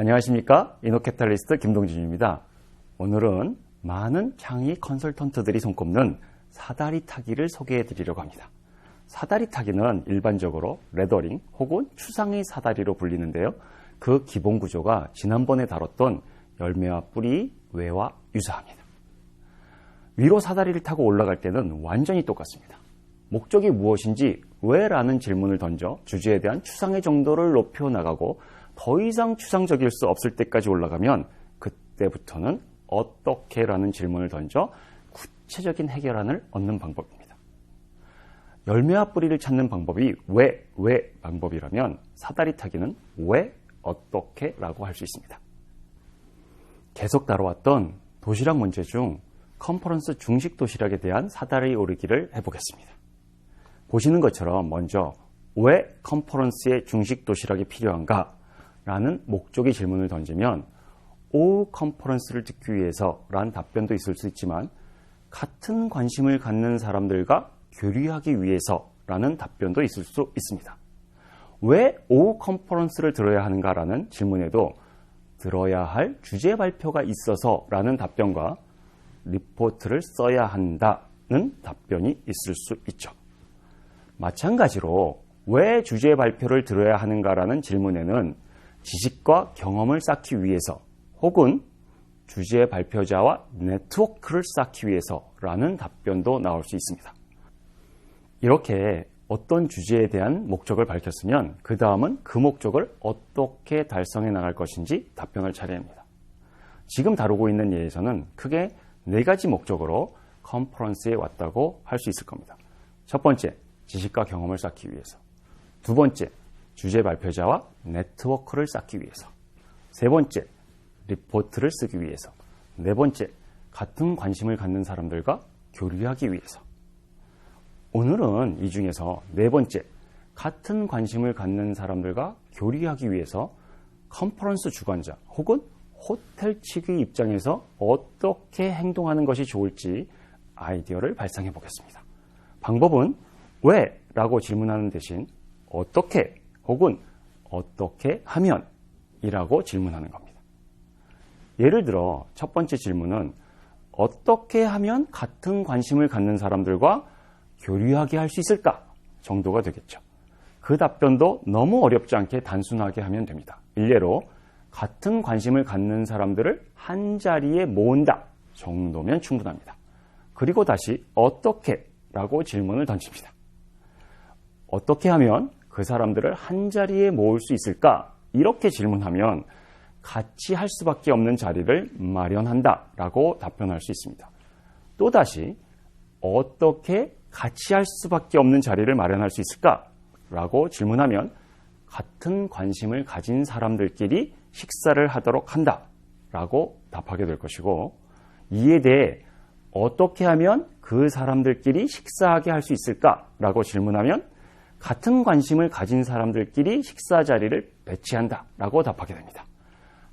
안녕하십니까 이노캐탈리스트 김동진입니다. 오늘은 많은 창의 컨설턴트들이 손꼽는 사다리 타기를 소개해 드리려고 합니다. 사다리 타기는 일반적으로 레더링 혹은 추상의 사다리로 불리는데요. 그 기본 구조가 지난번에 다뤘던 열매와 뿌리, 외와 유사합니다. 위로 사다리를 타고 올라갈 때는 완전히 똑같습니다. 목적이 무엇인지 왜 라는 질문을 던져 주제에 대한 추상의 정도를 높여 나가고 더 이상 추상적일 수 없을 때까지 올라가면 그때부터는 어떻게 라는 질문을 던져 구체적인 해결안을 얻는 방법입니다. 열매와 뿌리를 찾는 방법이 왜, 왜 방법이라면 사다리 타기는 왜, 어떻게 라고 할 수 있습니다. 계속 다뤄왔던 도시락 문제 중 컨퍼런스 중식 도시락에 대한 사다리 오르기를 해보겠습니다. 보시는 것처럼 먼저 왜 컨퍼런스에 중식 도시락이 필요한가? 라는 목적의 질문을 던지면 오 컨퍼런스를 듣기 위해서 라는 답변도 있을 수 있지만 같은 관심을 갖는 사람들과 교류하기 위해서 라는 답변도 있을 수 있습니다. 왜 오 컨퍼런스를 들어야 하는가 라는 질문에도 들어야 할 주제 발표가 있어서 라는 답변과 리포트를 써야 한다는 답변이 있을 수 있죠. 마찬가지로 왜 주제 발표를 들어야 하는가라는 질문에는 지식과 경험을 쌓기 위해서 혹은 주제 발표자와 네트워크를 쌓기 위해서라는 답변도 나올 수 있습니다. 이렇게 어떤 주제에 대한 목적을 밝혔으면 그 다음은 그 목적을 어떻게 달성해 나갈 것인지 답변을 차례합니다. 지금 다루고 있는 예에서는 크게 네 가지 목적으로 컨퍼런스에 왔다고 할 수 있을 겁니다. 첫 번째, 지식과 경험을 쌓기 위해서. 두 번째, 주제 발표자와 네트워크를 쌓기 위해서. 세 번째, 리포트를 쓰기 위해서. 네 번째, 같은 관심을 갖는 사람들과 교류하기 위해서. 오늘은 이 중에서 네 번째, 같은 관심을 갖는 사람들과 교류하기 위해서 컨퍼런스 주관자 혹은 호텔 측의 입장에서 어떻게 행동하는 것이 좋을지 아이디어를 발상해 보겠습니다. 방법은 왜? 라고 질문하는 대신 어떻게 혹은 어떻게 하면 이라고 질문하는 겁니다. 예를 들어 첫 번째 질문은 어떻게 하면 같은 관심을 갖는 사람들과 교류하게 할 수 있을까 정도가 되겠죠. 그 답변도 너무 어렵지 않게 단순하게 하면 됩니다. 일례로 같은 관심을 갖는 사람들을 한 자리에 모은다 정도면 충분합니다. 그리고 다시 어떻게 라고 질문을 던집니다. 어떻게 하면 그 사람들을 한 자리에 모을 수 있을까? 이렇게 질문하면 같이 할 수밖에 없는 자리를 마련한다 라고 답변할 수 있습니다. 또다시 어떻게 같이 할 수밖에 없는 자리를 마련할 수 있을까? 라고 질문하면 같은 관심을 가진 사람들끼리 식사를 하도록 한다 라고 답하게 될 것이고 이에 대해 어떻게 하면 그 사람들끼리 식사하게 할 수 있을까? 라고 질문하면 같은 관심을 가진 사람들끼리 식사 자리를 배치한다 라고 답하게 됩니다.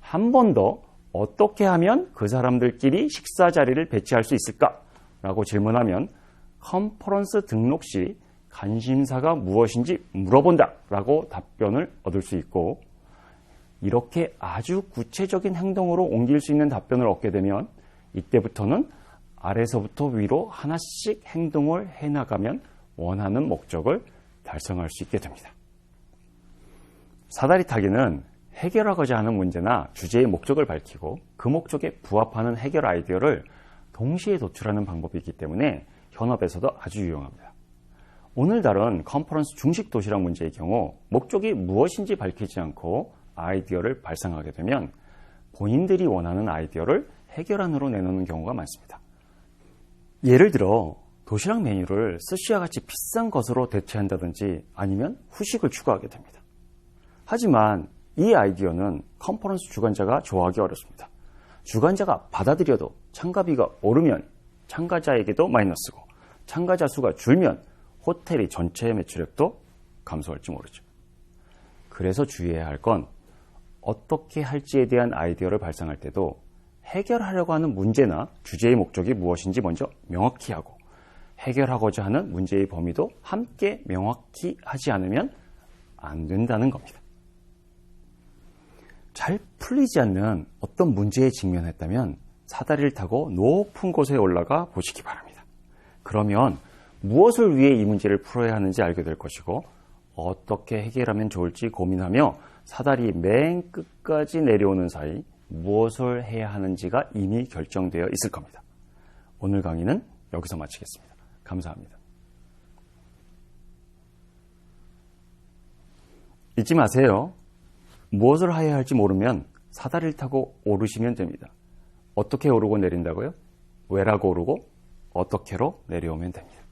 한 번 더 어떻게 하면 그 사람들끼리 식사 자리를 배치할 수 있을까? 라고 질문하면 컨퍼런스 등록 시 관심사가 무엇인지 물어본다 라고 답변을 얻을 수 있고 이렇게 아주 구체적인 행동으로 옮길 수 있는 답변을 얻게 되면 이때부터는 아래서부터 위로 하나씩 행동을 해나가면 원하는 목적을 달성할 수 있게 됩니다. 사다리 타기는 해결하고자 하는 문제나 주제의 목적을 밝히고 그 목적에 부합하는 해결 아이디어를 동시에 도출하는 방법이기 때문에 현업에서도 아주 유용합니다. 오늘 다룬 컨퍼런스 중식 도시락 문제의 경우 목적이 무엇인지 밝히지 않고 아이디어를 발상하게 되면 본인들이 원하는 아이디어를 해결안으로 내놓는 경우가 많습니다. 예를 들어 도시락 메뉴를 스시와 같이 비싼 것으로 대체한다든지 아니면 후식을 추가하게 됩니다. 하지만 이 아이디어는 컨퍼런스 주관자가 좋아하기 어렵습니다. 주관자가 받아들여도 참가비가 오르면 참가자에게도 마이너스고 참가자 수가 줄면 호텔이 전체의 매출액도 감소할지 모르죠. 그래서 주의해야 할 건 어떻게 할지에 대한 아이디어를 발상할 때도 해결하려고 하는 문제나 주제의 목적이 무엇인지 먼저 명확히 하고 해결하고자 하는 문제의 범위도 함께 명확히 하지 않으면 안 된다는 겁니다. 잘 풀리지 않는 어떤 문제에 직면했다면 사다리를 타고 높은 곳에 올라가 보시기 바랍니다. 그러면 무엇을 위해 이 문제를 풀어야 하는지 알게 될 것이고 어떻게 해결하면 좋을지 고민하며 사다리 맨 끝까지 내려오는 사이 무엇을 해야 하는지가 이미 결정되어 있을 겁니다. 오늘 강의는 여기서 마치겠습니다. 감사합니다. 잊지 마세요. 무엇을 해야 할지 모르면 사다리를 타고 오르시면 됩니다. 어떻게 오르고 내린다고요? 왜라고 오르고 어떻게로 내려오면 됩니다.